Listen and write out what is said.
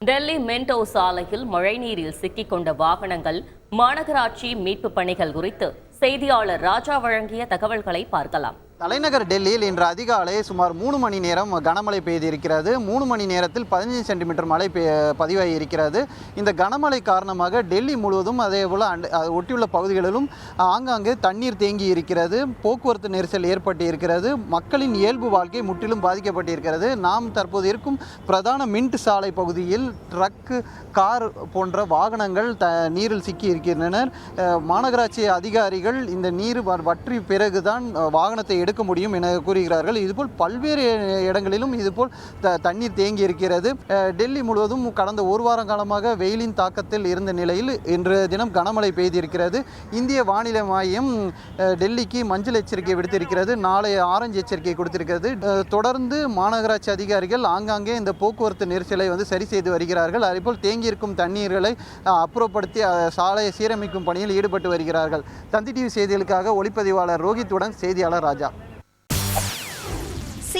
டெல்லி மென்டோ சாலையில் மழைநீரில் சிக்கிக்கொண்ட வாகனங்கள் மாநகராட்சி மீட்பு பணிகள் குறித்து செய்தியாளர் ராஜா வழங்கிய தகவல்களை பார்க்கலாம். தலைநகர் டெல்லியில் இன்று அதிகாலை சுமார் மூணு மணி நேரம் கனமழை பெய்திருக்கிறது. மூணு மணி நேரத்தில் பதினஞ்சு சென்டிமீட்டர் மழை பெய் பதிவாகி இருக்கிறது. இந்த கனமழை காரணமாக டெல்லி முழுவதும் அதே போல் அண்ட- ஒட்டியுள்ள பகுதிகளிலும் ஆங்காங்கே தண்ணீர் தேங்கி இருக்கிறது. போக்குவரத்து நெரிசல் ஏற்பட்டு இருக்கிறது மக்களின் இயல்பு வாழ்க்கை முற்றிலும் பாதிக்கப்பட்டிருக்கிறது. நாம் தற்போது இருக்கும் பிரதான மின்ட் சாலை பகுதியில் ட்ரக்கு கார் போன்ற வாகனங்கள் த நீரில் சிக்கி இருக்கின்றனர். மாநகராட்சி அதிகாரிகள் இந்த நீர் வற்றி பிறகுதான் வாகனத்தை எடுக்க முடியும் என கூறுகிறார்கள். இதுபோல் பல்வேறு இடங்களிலும் இதுபோல் த தண்ணீர் தேங்கி இருக்கிறது. டெல்லி முழுவதும் கடந்த ஒரு வாரம் காலமாக வெயிலின் தாக்கத்தில் இருந்த நிலையில் இன்று தினம் கனமழை பெய்திருக்கிறது. இந்திய வானிலை மையம் டெல்லிக்கு மஞ்சள் எச்சரிக்கை விடுத்திருக்கிறது. நாளை ஆரஞ்சு எச்சரிக்கை கொடுத்திருக்கிறது. தொடர்ந்து மாநகராட்சி அதிகாரிகள் ஆங்காங்கே இந்த போக்குவரத்து நெரிசலை வந்து சரி செய்து வருகிறார்கள். அதேபோல் தேங்கியிருக்கும் தண்ணீர்களை அப்புறப்படுத்தி சாலையை சீரமைக்கும் பணியில் ஈடுபட்டு வருகிறார்கள். தந்தி டிவி செய்திகளுக்காக ஒளிப்பதிவாளர் ரோஹித்துடன் செய்தியாளர் ராஜா.